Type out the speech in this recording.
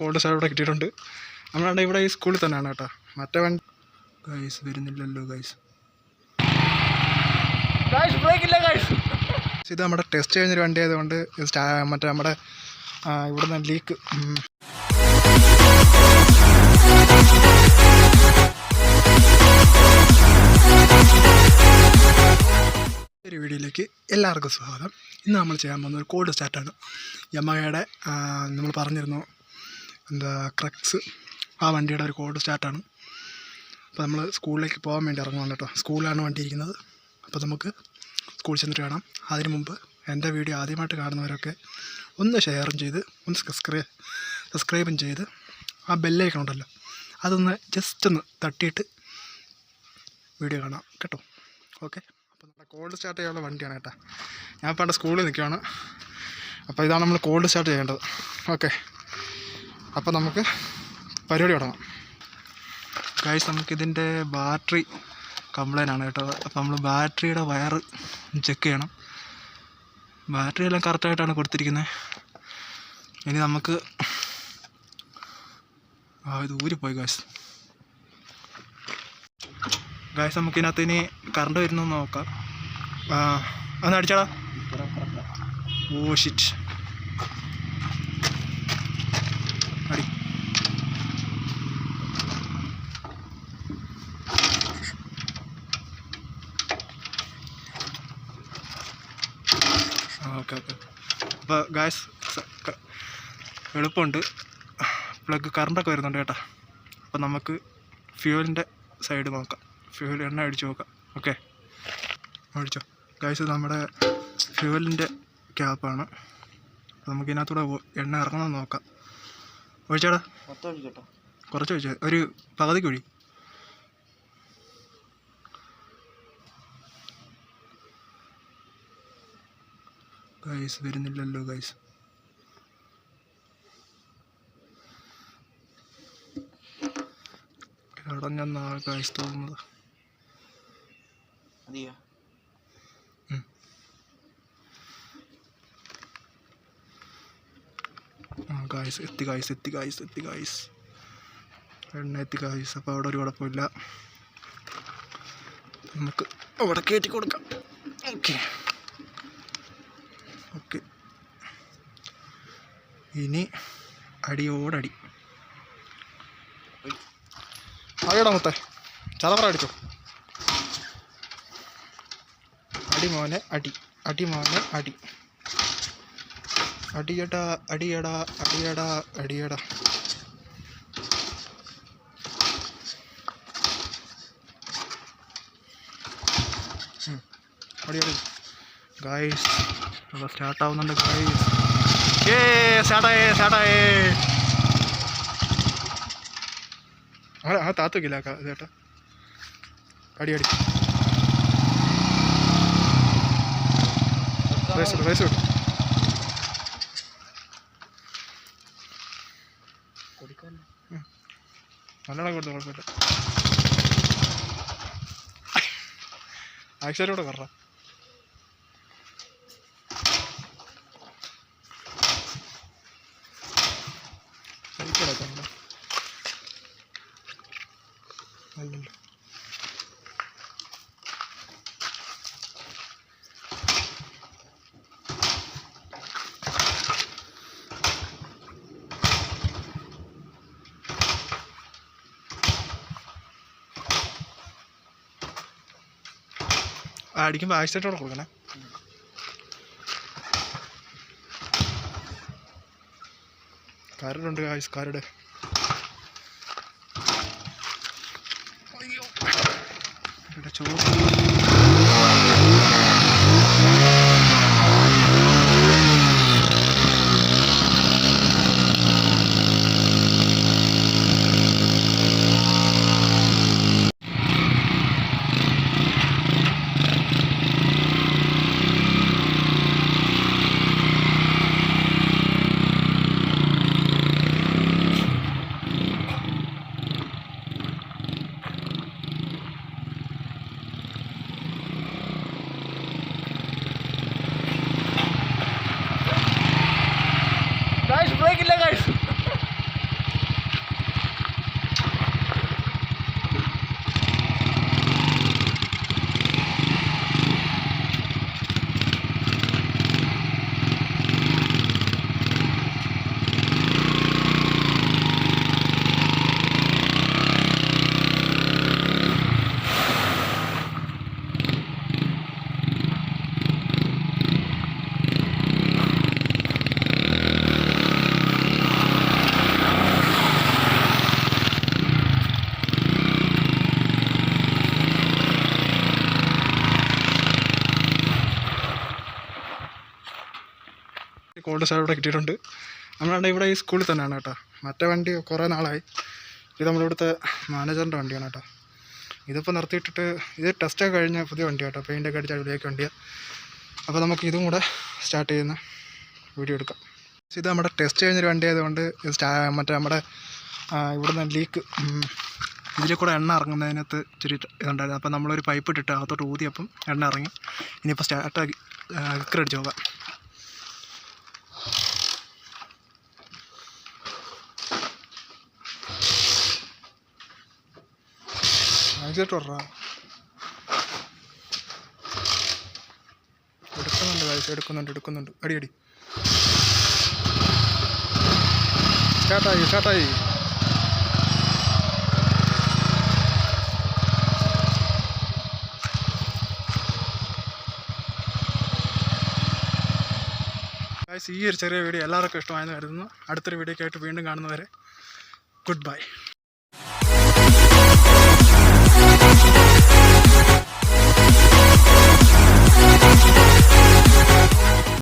Called star ഇവിടെ കിട്ടിയിട്ടുണ്ട്. നമ്മളാണ്ട് ഇവിടെ ഈ സ്കൂളിൽ തന്നെയാണ് കേട്ടോ. മറ്റേ വണ്ടി ഗൈസ് വരുന്നില്ലല്ലോ ഗൈസ് ഇത് നമ്മുടെ ടെസ്റ്റ് കഴിഞ്ഞൊരു വണ്ടി ആയതുകൊണ്ട് സ്റ്റാ മറ്റേ നമ്മുടെ ഇവിടുന്ന് ലീക്ക് ഒരു വീഡിയോയിലേക്ക് എല്ലാവർക്കും സ്വാഗതം. ഇന്ന് നമ്മൾ ചെയ്യാൻ പോകുന്ന ഒരു കോഡ് സ്റ്റാർട്ടാണ് യമഹയുടെ നമ്മൾ പറഞ്ഞിരുന്നു എന്താ ക്രക്സ് ആ വണ്ടിയുടെ ഒരു കോഡ് സ്റ്റാർട്ടാണ്. അപ്പോൾ നമ്മൾ സ്കൂളിലേക്ക് പോകാൻ വേണ്ടി ഇറങ്ങുവാണ് കേട്ടോ. സ്കൂളിലാണ് വണ്ടി ഇരിക്കുന്നത്. അപ്പോൾ നമുക്ക് സ്കൂളിൽ ചെന്നിട്ട് കാണാം. അതിന് മുമ്പ് എന്റെ വീഡിയോ ആദ്യമായിട്ട് കാണുന്നവരൊക്കെ ഒന്ന് ഷെയറും ചെയ്ത് ഒന്ന് സബ്സ്ക്രൈബ് സബ്സ്ക്രൈബും ചെയ്ത് ആ ബെല്ലൈക്കൺ ഉണ്ടല്ലോ അതൊന്ന് ജസ്റ്റ് ഒന്ന് തട്ടിയിട്ട് വീഡിയോ കാണാം കേട്ടോ. ഓക്കെ? അപ്പോൾ നമ്മുടെ കോൾഡ് സ്റ്റാർട്ട് ചെയ്യാനുള്ള വണ്ടിയാണ് കേട്ടോ. ഞാൻ എന്റെ സ്കൂളിൽ നിൽക്കുകയാണ് അപ്പോൾ ഇതാണ് നമ്മൾ കോൾഡ് സ്റ്റാർട്ട് ചെയ്യേണ്ടത്. ഓക്കെ? അപ്പോൾ നമുക്ക് പരിപാടി തുടങ്ങാം. കഴിച്ച് നമുക്കിതിന്റെ ബാറ്ററി കംപ്ലൈന്റ് ആണ് കേട്ടോ. അപ്പോൾ നമ്മൾ ബാറ്ററിയുടെ വയർ ചെക്ക് ചെയ്യണം. ബാറ്ററി എല്ലാം കറക്റ്റായിട്ടാണ് കൊടുത്തിരിക്കുന്നത് ഇനി നമുക്ക് ആ ഇത് ഊരിപ്പോയി ഗാസ് ഗാസ് നമുക്ക് ഇതിനകത്ത് ഇനി കറണ്ട് വരുന്നു നോക്കാം. ഒന്ന് അടിച്ചാടാ. ഓ ഷിറ്റ് അടി ഓക്കെ അപ്പോൾ ഗാസ് എളുപ്പമുണ്ട്. പ്ലഗ് കറണ്ടൊക്കെ വരുന്നുണ്ട് കേട്ടോ. അപ്പോൾ നമുക്ക് ഫ്യൂവലിന്റെ സൈഡ് നോക്കാം. ഫ്യൂവൽ എണ്ണ അടിച്ച് നോക്കാം. ഓക്കെ അടിച്ചോ. ഗായ്സ് നമ്മുടെ ഫ്യൂവലിന്റെ ക്യാപ്പാണ് നമുക്ക് ഇതിനകത്തൂടെ എണ്ണ ഇറങ്ങണമെന്ന് നോക്കാം. ഒഴിച്ചാടാ. കുറച്ച് ഒഴിച്ചോ. ഒരു പകുതിക്ക് ഒഴി. ഗൈസ് വരുന്നില്ലല്ലോ ഗൈസ് ഇടഞ്ഞെന്നാ ഗൈസ് തോന്നുന്നത്. മതിയോ ആ ഗായ്സ് എത്തി ഗായ്സ് എത്തി ഗായ്സ് എത്തി ഗായ്സ് എണ്ണ എത്തി ഗായ്സ് അപ്പോൾ അവിടെ ഒരു കുഴപ്പമില്ല നമുക്ക് അവിടെ കയറ്റി കൊടുക്കാം. ഓക്കെ ഇനി അടിയോടടി. അടിയടാ മുത്തേ? ചതവറ അടിച്ചോ? അടി മോനെ അടി. അടി മോനെ അടി. അടിയടാ അടിയടാ അടിയടാ അടിയടാ. അടിയടി. അടി അടി ഗായ്സ് സ്റ്റാർട്ടാവുന്നുണ്ട് ഗായ്സ്. ഏ സ്റ്റാർട്ടായേ സ്റ്റാർട്ടായേ ആ ആ താത്തു വെക്കില്ല ചേട്ടാ. അടി അടി. റേസ് റേസ് നല്ലോണം കൊടുത്തു കുഴപ്പമില്ല. ആക്സിഡന്റോടെ കറ അല്ലല്ലോ ആ അടിക്കുമ്പോൾ ആക്സിഡന്റോടെ കൊടുക്കണേ. കരടുണ്ട് ആയുസ് കരട് അയ്യോ. ചോറ് guys. കോൾഡ് സാർ ഇവിടെ കിട്ടിയിട്ടുണ്ട്. നമ്മളാണ് ഇവിടെ ഈ സ്കൂളിൽ തന്നെയാണ് കേട്ടോ. മറ്റേ വണ്ടി കുറേ നാളായി. ഇത് നമ്മളിവിടുത്തെ മാനേജറിന്റെ വണ്ടിയാണ് കേട്ടോ. ഇതിപ്പോൾ നിർത്തിയിട്ടിട്ട് ഇത് ടെസ്റ്റൊക്കെ കഴിഞ്ഞ പുതിയ വണ്ടി കേട്ടോ. പെയിന്റൊക്കെ അടിച്ച അടിയിലേക്ക് വണ്ടിയാണ് അപ്പോൾ നമുക്ക് ഇതും കൂടെ സ്റ്റാർട്ട് ചെയ്യുന്ന വീഡിയോ എടുക്കാം. ഇത് നമ്മുടെ ടെസ്റ്റ് കഴിഞ്ഞൊരു വണ്ടി ആയതുകൊണ്ട് സ്റ്റാ മറ്റേ നമ്മുടെ ഇവിടുന്ന് ലീക്ക് ഇതിൽ കൂടെ എണ്ണ ഇറങ്ങുന്നതിനകത്ത് ഇച്ചിരി ഇതുണ്ടായിരുന്നു. അപ്പോൾ നമ്മളൊരു പൈപ്പ് ഇട്ടിട്ട് അകത്തോട്ട് ഊതിയപ്പം എണ്ണ ഇറങ്ങി. ഇനിയിപ്പോൾ സ്റ്റാർട്ടാക്കി കിക്കർ അടിച്ച് പറ എടുക്കുന്നുണ്ട് കാഴ്ച എടുക്കുന്നുണ്ട് എടുക്കുന്നുണ്ട്. അടി അടി. സ്റ്റാർട്ടായി സ്റ്റാർട്ടായി ഈ ഒരു ചെറിയ വീഡിയോ എല്ലാവർക്കും ഇഷ്ടമായെന്ന് കരുതുന്നു. അടുത്തൊരു വീഡിയോക്കായിട്ട് വീണ്ടും കാണുന്നവരെ ഗുഡ് ബൈ